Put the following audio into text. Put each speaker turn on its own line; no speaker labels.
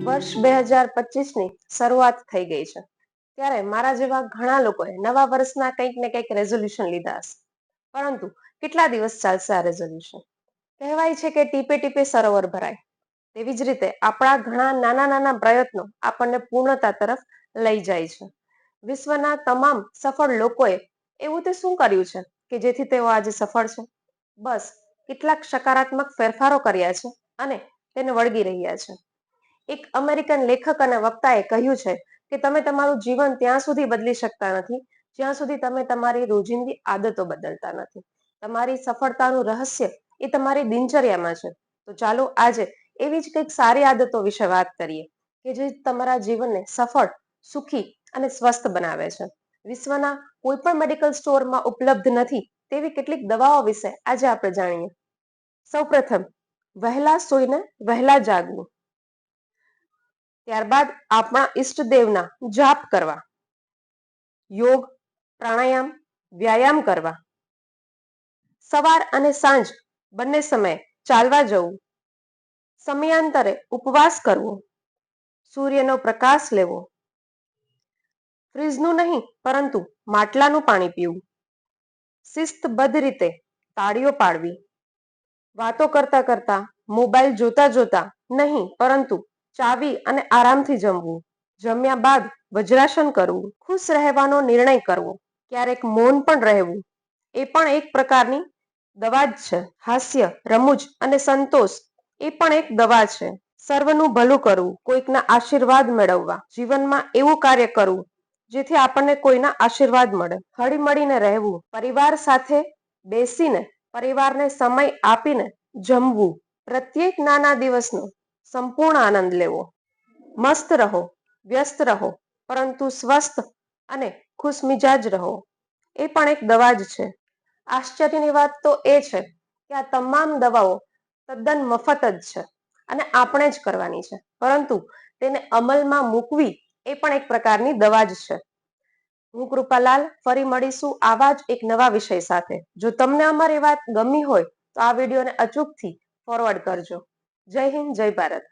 વર્ષ બે હજાર પચીસની શરૂઆત થઈ ગઈ છે. ત્યારે મારા જેવા ઘણા લોકોએ નવા વર્ષના કંઈક ને કંઈક રેઝોલ્યુશન લીધા હશે. પરંતુ કેટલા દિવસ ચાલશે આ રેઝોલ્યુશન કહેવાય છે કે ટીપે ટીપે સરોવર ભરાય. તેવી જ રીતે આપણા ઘણા નાના નાના પ્રયત્નો આપણને પૂર્ણતા તરફ લઈ જાય છે. વિશ્વના તમામ સફળ લોકોએ એવું તે શું કર્યું છે કે જેથી તેઓ આજે સફળ છે? બસ, કેટલાક સકારાત્મક ફેરફારો કર્યા છે અને તેને વળગી રહ્યા છે. એક અમેરિકન લેખક અને વક્તાએ કહ્યું છે કે તમે તમારું જીવન ત્યાં સુધી બદલી શકતા નથી, જ્યાં સુધી તમે તમારી રોજિંદી આદતો બદલતા નથી. તમારી સફળતાનું રહસ્ય એ તમારી દિનચર્યામાં છે. તો ચાલો આજે એવી જ કંઈક સારી આદતો વિશે વાત કરીએ કે જે તમારા જીવનને સફળ, સુખી અને સ્વસ્થ બનાવે છે. વિશ્વના કોઈ પણ મેડિકલ સ્ટોરમાં ઉપલબ્ધ નથી તેવી કેટલીક દવાઓ વિશે આજે આપણે જાણીએ. સૌપ્રથમ, વહેલા સોઈને વહેલા જાગવું. ત્યારબાદ આપણા ઈષ્ટદેવના જાપ કરવા. યોગ, પ્રાણાયામ, વ્યાયામ કરવા. સવાર અને સાંજ બંને સમયે ચાલવા જવું. સમયાંતરે ઉપવાસ કરવો. સૂર્યનો પ્રકાશ લેવો. ફ્રીજનું નહીં, પરંતુ માટલાનું પાણી પીવું. શિસ્તબદ્ધ રીતે તાળીઓ પાડવી. વાતો કરતા કરતા મોબાઈલ જોતા જોતા નહીં, પરંતુ ચાવી અને આરામથી જમવું. જમ્યા બાદ વજ્રાસન કરવું. ખુશ રહેવાનો નિર્ણય કરવો. ક્યારેક મૌન પણ રહેવું. એ પણ એક પ્રકારની દવા જ છે. હાસ્ય, રમૂજ અને સંતોષ એ પણ એક દવા છે. સર્વનું ભલું કરવું, કોઈકના આશીર્વાદ મેળવવા, જીવનમાં એવું કાર્ય કરવું, જેથી આપણને કોઈના આશીર્વાદ મળે. હળી મળીને રહેવું, પરિવાર સાથે બેસીને, પરિવારને સમય આપીને જમવું. પ્રત્યેક નાના દિવસનો સંપૂર્ણ આનંદ લેવો. મસ્ત રહો, વ્યસ્ત રહો, પરંતુ સ્વસ્થ અને ખુશમિજાજ રહો. એ પણ એક દવા જ છે. આશ્ચર્યની વાત તો એ છે કે આ તમામ દવાઓ તદ્દન મફત જ છે અને આપણે જ કરવાની છે. પરંતુ તેને અમલમાં મૂકવી એ પણ એક પ્રકારની દવા જ છે. હું કૃપાલાલ, ફરી મળીશું આવા જ એક નવા વિષય સાથે. જો તમને અમારી વાત ગમી હોય તો આ વિડીયોને અચૂકથી ફોરવર્ડ કરજો. જય હિન્દ જય ભારત.